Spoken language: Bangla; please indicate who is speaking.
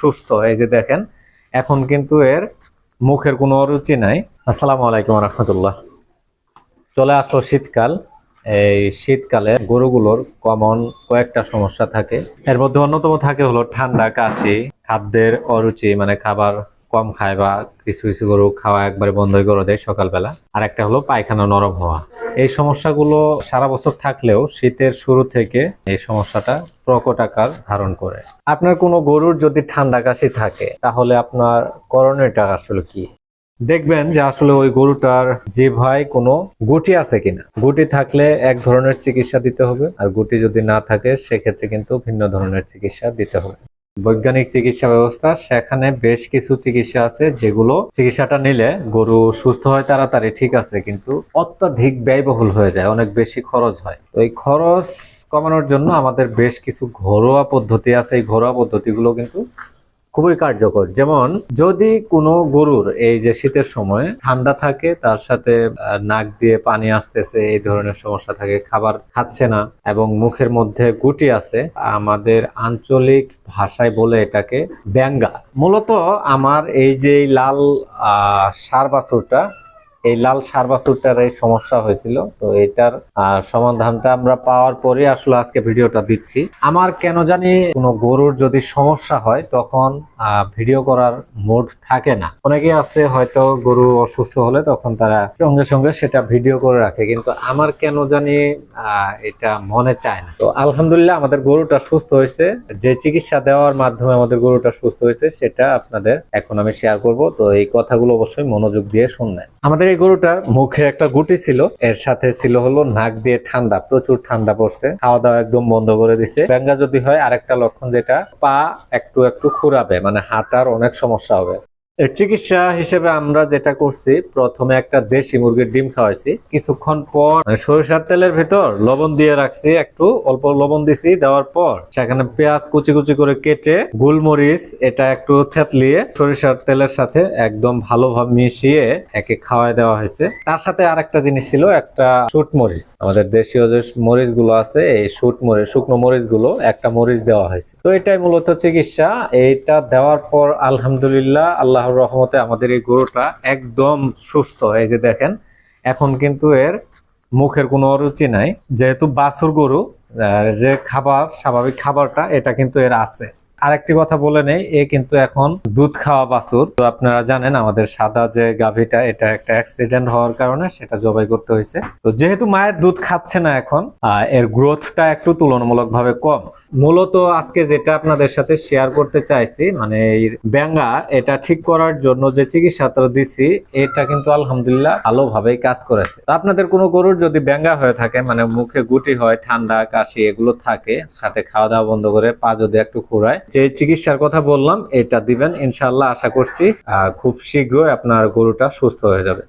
Speaker 1: সুস্থ, এই যে দেখেন, এখন কিন্তু এর মুখের কোনো অরুচি নাই। আসসালামু আলাইকুম রহমতুল্লাহ। চলে আসলো শীতকাল। এই শীতকালে গরুগুলোর কমন কয়েকটা সমস্যা থাকে। এর মধ্যে অন্যতম থাকে হলো ঠান্ডা, কাশি, খাদ্যের অরুচি মানে খাবার কম খায় বা কিছু কিছু গরু খাওয়া একবারে বন্ধই করে দেয় সকালবেলা। আর একটা হলো পায়খানা নরম হওয়া। এই সমস্যাগুলো সারা বছর থাকলেও শীতের শুরু থেকে এই সমস্যাটা প্রকট আকার ধারণ করে। আপনার কোনো গরুর যদি ঠান্ডা কাশি থাকে, তাহলে আপনার করণীয়টা আসলে কি? দেখবেন যে আসলে ওই গরুটার জিভায় কোনো গুটি আছে কিনা। গুটি থাকলে এক ধরনের চিকিৎসা দিতে হবে, আর গুটি যদি না থাকে, সেক্ষেত্রে কিন্তু ভিন্ন ধরনের চিকিৎসা দিতে হবে। বৈজ্ঞানিক চিকিৎসা ব্যবস্থা, সেখানে বেশ কিছু চিকিৎসা আছে যেগুলো চিকিৎসাটা নিলে গরু সুস্থ হয় তাড়াতাড়ি, ঠিক আছে, কিন্তু অত্যাধিক ব্যয়বহুল হয়ে যায়, অনেক বেশি খরচ হয়। তো এই খরচ কমানোর জন্য আমাদের বেশ কিছু ঘরোয়া পদ্ধতি আছে। এই ঘরোয়া পদ্ধতিগুলো কিন্তু খুবই কার্যকর। যেমন, যদি কোনো গরুর এই যে শীতের সময় ঠান্ডা থাকে, তার সাথে নাক দিয়ে পানি আসতেছে, এই ধরনের সমস্যা থাকে, খাবার খাচ্ছে না এবং মুখের মধ্যে গুটি আছে, আমাদের আঞ্চলিক ভাষায় বলে এটাকে ব্যাঙ্গা। মূলত আমার এই যে লাল সার বাছুরটা এই লাল সার এই সমস্যা হয়েছিল। তো এটার সমাধানটা আমরা পাওয়ার পরে আসলে আজকে ভিডিওটা দিচ্ছি। আমার কেন জানি কোনো গরুর যদি সমস্যা হয়, তখন ভিডিও করার মুড থাকে না। অনেকে আছে হয়তো গরু অসুস্থ হলে তখন তারা সঙ্গে সঙ্গে সেটা ভিডিও করে রাখে, কিন্তু আমার কেন জানি এটা মনে চায় না। তো আলহামদুলিল্লাহ আমাদের গরুটা সুস্থ হয়েছে। যে চিকিৎসা দেওয়ার মাধ্যমে আমাদের গরুটা সুস্থ হয়েছে, সেটা আপনাদের এখন আমি শেয়ার করব। তো এই কথাগুলো অবশ্যই মনোযোগ দিয়ে শুনবেন। আমাদের গরুটার মুখে একটা গুটি ছিল। এর সাথে ছিল হলো নাক দিয়ে ঠান্ডা, প্রচুর ঠান্ডা পড়ছে। খাওয়া দাওয়া একদম বন্ধ করে দিছে। ব্যাঙ্গা যদি হয়, আরেকটা লক্ষণ যেটা, পা একটু একটু খুঁড়াবে মানে হাঁটার অনেক সমস্যা হবে। চিকিৎসা হিসেবে আমরা যেটা করছি, প্রথমে একটা দেশি মুরগির ডিম খাওয়াইছি। কিছুক্ষণ পর মানে সরিষার তেলের ভেতর লবণ দিয়ে রাখছি, একটু অল্প লবণ দিছি, দেওয়ার পর সেখানে পেঁয়াজ কুচি কুচি করে কেটে গোলমরিচ, এটা একটু থেতলিয়ে সরিষার তেলের সাথে একদম ভালোভাবে মিশিয়ে একে খাওয়াই দেওয়া হয়েছে। তার সাথে আর একটা জিনিস ছিল, একটা শুট মরিচ। আমাদের দেশীয় যে মরিচগুলো আছে, এই শুট মরিচ শুকনো মরিচগুলো একটা মরিচ দেওয়া হয়েছে। তো এটাই মূলত চিকিৎসা। এইটা দেওয়ার পর আলহামদুলিল্লাহ আল্লাহর রহমতে আমাদের এই গরুটা একদম সুস্থ। এই যে দেখেন, এখন কিন্তু এর মুখের কোনো অরুচি নাই। যেহেতু বাছুর গরু যে খাবার, স্বাভাবিক খাবারটা, এটা কিন্তু এর আছে। আরেকটি কথা বলে নেই, এ কিন্তু এখন দুধ খাওয়া বাছুর। তো আপনারা জানেন, আমাদের সাদা যে গাভীটা, এটা একটা অ্যাক্সিডেন্ট হওয়ার কারণে সেটা জবাই করতে হয়েছে। তো যেহেতু মায়ের দুধ খাচ্ছে না এখন এর গ্রোথটা একটু তুলনামূলকভাবে কম। মূলত আজকে যেটা আপনাদের সাথে শেয়ার করতে চাইছি মানে ব্যাঙ্গা এটা ঠিক করার জন্য যে চিকিৎসাটা দিছি, এটা কিন্তু আলহামদুলিল্লাহ ভালোভাবেই কাজ করেছে। আপনাদের কোনো গরুর যদি ব্যাঙ্গা হয়ে থাকে মানে মুখে গুটি হয়, ঠান্ডা, কাশি, এগুলো থাকে, সাথে খাওয়া দাওয়া বন্ধ করে পা যদি একটু খুঁড়ায় যে চিকিৎসার কথা বললাম, এটা দিবেন ইনশাল্লাহ আশা করছি খুব শীঘ্রই আপনার গরুটা সুস্থ হয়ে যাবে।